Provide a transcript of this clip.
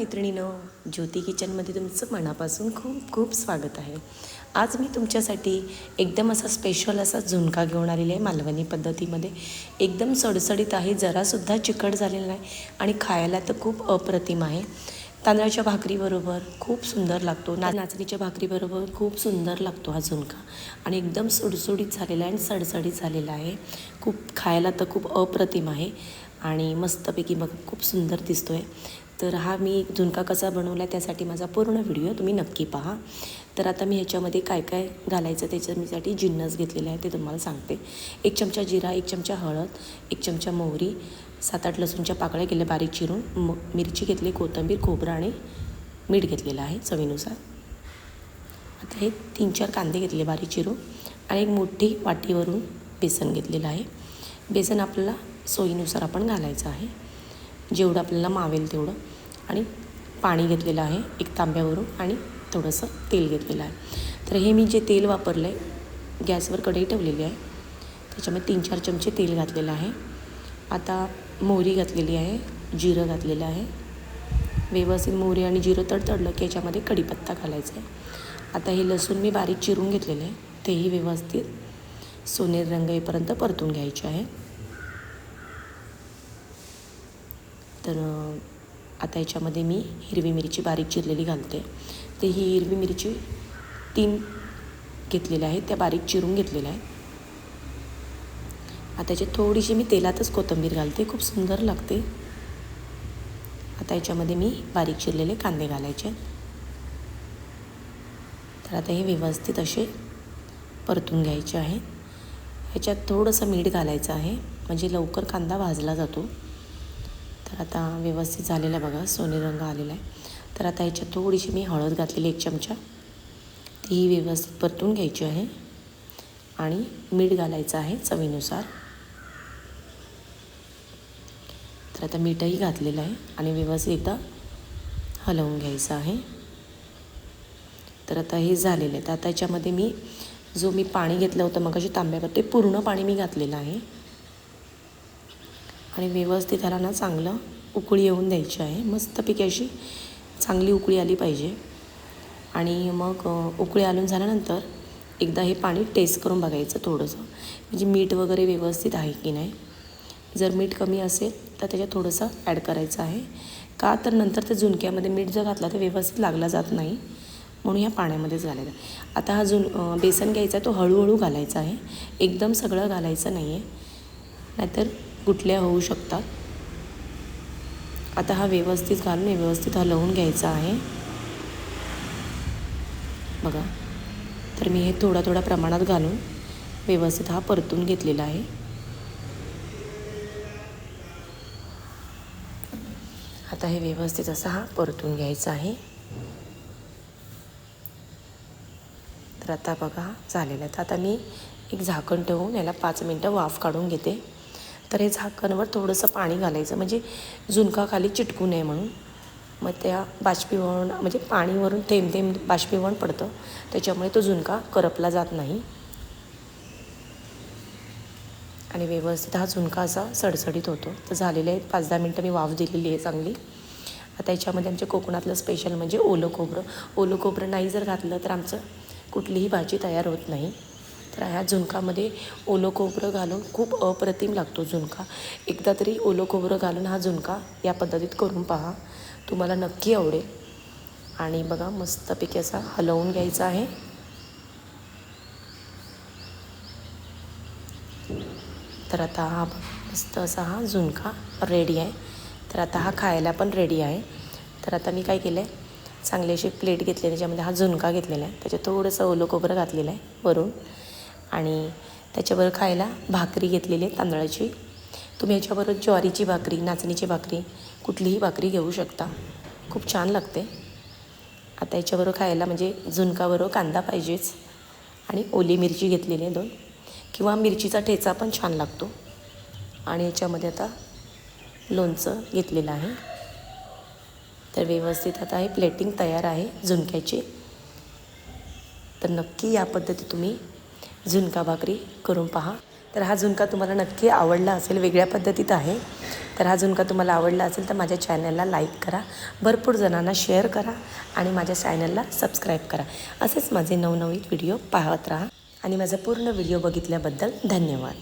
मैत्रिणीनं ज्योती किचनमध्ये तुमचं मनापासून खूप खूप स्वागत आहे. आज मी तुमच्यासाठी एकदम असा स्पेशल असा झुणका घेऊन आलेली आहे मालवणी पद्धतीमध्ये. एकदम सडसडीत आहे जरासुद्धा चिकट झालेला नाही आणि खायला तर खूप अप्रतिम आहे. तांदळाच्या भाकरीबरोबर खूप सुंदर लागतो. ना नाचणीच्या भाकरीबरोबर खूप सुंदर लागतो हा झुणका. आणि एकदम सुडसुडीत झालेला आहे आणि सडसडीत झालेला आहे. खूप खायला तर खूप अप्रतिम आहे आणि मस्तपैकी मग खूप सुंदर दिसतो आहे तर हा मी झुणका कसा बनवला आहे त्यासाठी माझा पूर्ण व्हिडिओ तुम्ही नक्की पहा. तर आता मी ह्याच्यामध्ये काय काय घालायचं त्याच्यासाठी जिन्नस घेतलेलं आहे ते तुम्हाला सांगते. एक चमचा जिरा एक चमचा हळद एक चमचा मोहरी सात आठ लसूणच्या पाकळ्या केल्या बारीक चिरून म मिरची घेतली कोथिंबीर खोबरं आणि मीठ घेतलेलं आहे चवीनुसार. आता हे तीन चार कांदे घेतले बारीक चिरून आणि एक मोठी वाटीवरून बेसन घेतलेलं आहे. बेसन आपल्याला सोयीनुसार आपण घालायचं आहे. जेवढं आपल्याला मावेल तेवढं. आणि पाणी घेतलेलं आहे एक तांब्यावरून आणि थोडंसं तेल घेतलेलं आहे. तर हे मी जे तेल वापरलं आहे गॅसवर कढई ठेवलेली आहे. त्याच्यामध्ये तीन चार चमचे तेल घातलेलं आहे. आता मोहरी घातलेली आहे जिरं घातलेलं आहे. व्यवस्थित मोहरी आणि जिरं तडतडलं की याच्यामध्ये कढीपत्ता घालायचा आहे. आता हे लसूण मी बारीक चिरून घेतलेलं आहे. तेही व्यवस्थित सोनेरी रंग येईपर्यंत परतून घ्यायचे आहे. तर आता याच्यामध्ये मी हिरवी मिरची बारीक चिरलेली घालते. ते ही हिरवी मिरची तीन घेतलेल्या आहेत त्या बारीक चिरून घेतलेल्या आहेत. आता याच्यात थोडीशी मी तेलातच कोथिंबीर घालते खूप सुंदर लागते. आता याच्यामध्ये मी बारीक चिरलेले कांदे घालायचे तर आता हे व्यवस्थित असे परतून घ्यायचे आहे ह्याच्यात थोडंसं मीठ घालायचं आहे म्हणजे लवकर कांदा भाजला जातो. तर आता व्यवस्थित झालेला बघा सोने रंग आलेला आहे. तर आता याच्यात थोडीशी मी हळद घातलेली एक चमचा. तीही व्यवस्थित परतून घ्यायची आहे. आणि मीठ घालायचं आहे चवीनुसार. तर आता मीठही घातलेलं आहे आणि व्यवस्थित एकदा हलवून घ्यायचं आहे. तर आता हे झालेलं आहे. तर आता याच्यामध्ये मी जो मी पाणी घेतलं होतं मग अशी तांब्यावर ते पूर्ण पाणी मी घातलेलं आहे. आणि व्यवस्थित ह्याला ना चांगलं उकळी येऊन द्यायची आहे. मस्तपैकी अशी चांगली उकळी आली पाहिजे. आणि मग उकळी आलून झाल्यानंतर एकदा हे पाणी टेस्ट करून बघायचं थोडंसं. म्हणजे मीठ वगैरे व्यवस्थित आहे की नाही? जर मीठ कमी असेल तर त्याच्यात थोडंसं ॲड करायचं आहे. का तर नंतर त्या झुणक्यामध्ये मीठ जर घातला तर व्यवस्थित लागला जात नाही. म्हणून ह्या पाण्यामध्येच घालायचं. आता हा झुण बेसन घ्यायचा तो हळूहळू घालायचा आहे. एकदम सगळं घालायचं नाही आहे नाहीतर गुटल्या होऊ शकतात. आता हा व्यवस्थित घालून व्यवस्थित हा लवून घ्यायचा आहे. बघा. तर मी हे थोडा थोड्या प्रमाणात घालून व्यवस्थित हा परतून घेतलेला आहे. आता हे व्यवस्थित असा हा परतून घ्यायचा आहे. तर आता बघा झालेलं आहे. तर आता मी एक झाकण ठेवून याला पाच मिनटं वाफ काढून घेते. तर हे झाकणवर थोडंसं पाणी घालायचं. म्हणजे झुणका खाली चिटकू नये म्हणून. मग त्या बाष्पीभवन म्हणजे पाणीवरून थेंब थेंब बाष्पीभवन पडतं. त्याच्यामुळे तो झुणका करपला जात नाही. आणि व्यवस्थित हा झुणका असा सडसडीत होतो. तर झालेले आहेत. पाच दहा मिनटं मी वाफ दिलेली आहे चांगली. आता याच्यामध्ये आमच्या कोकणातलं स्पेशल म्हणजे ओलं खोबरं. ओलं खोबरं नाही जर घातलं तर आमचं कुठलीही भाजी तयार होत नाही. तर ह्या झुणकामध्ये ओलं खोबरं घालून खूप अप्रतिम लागतो झुणका. एकदा तरी ओलं खोबरं घालून हा झुणका या पद्धतीत करून पहा. तुम्हाला नक्की आवडेल. आणि बघा मस्तपैकी असा हलवून घ्यायचा आहे. तर आता हा मस्त असा हा झुणका रेडी आहे. तर आता हा खायला पण रेडी आहे. तर आता मी काय केलं आहे चांगली अशी प्लेट घेतली त्याच्यामध्ये हा झुणका घेतलेला आहे. त्याच्यात थोडंसं ओलं खोबरं घातलेलं आहे वरून. आणि त्याच्याबरोबर खायला भाकरी घेतलेली आहे तांदळाची. तुम्ही याच्याबरोबर ज्वारीची भाकरी नाचणीची भाकरी कुठलीही भाकरी घेऊ शकता. खूप छान लागते. आता याच्याबरोबर खायला म्हणजे झुणकाबरोबर कांदा पाहिजेच. आणि ओली मिरची घेतलेली आहे दोन. किंवा मिरचीचा ठेचा पण छान लागतो. आणि याच्यामध्ये आता लोणचं घेतलेलं आहे. तर व्यवस्थित आता हे प्लेटिंग तयार आहे झुणक्याची. तर नक्की या पद्धती तुम्ही झुणका भाकरी करून पहा. तर हा झुणका तुम्हाला नक्की आवडला असेल वेगळ्या पद्धतीत आहे. तर हा झुणका तुम्हाला आवडला असेल तर माझ्या चॅनलला लाईक करा भरपूर जणांना शेअर करा आणि माझ्या चॅनलला सबस्क्राईब करा. असेच माझे नवनवीन व्हिडिओ पाहत राहा आणि माझा पूर्ण व्हिडिओ बघितल्याबद्दल धन्यवाद.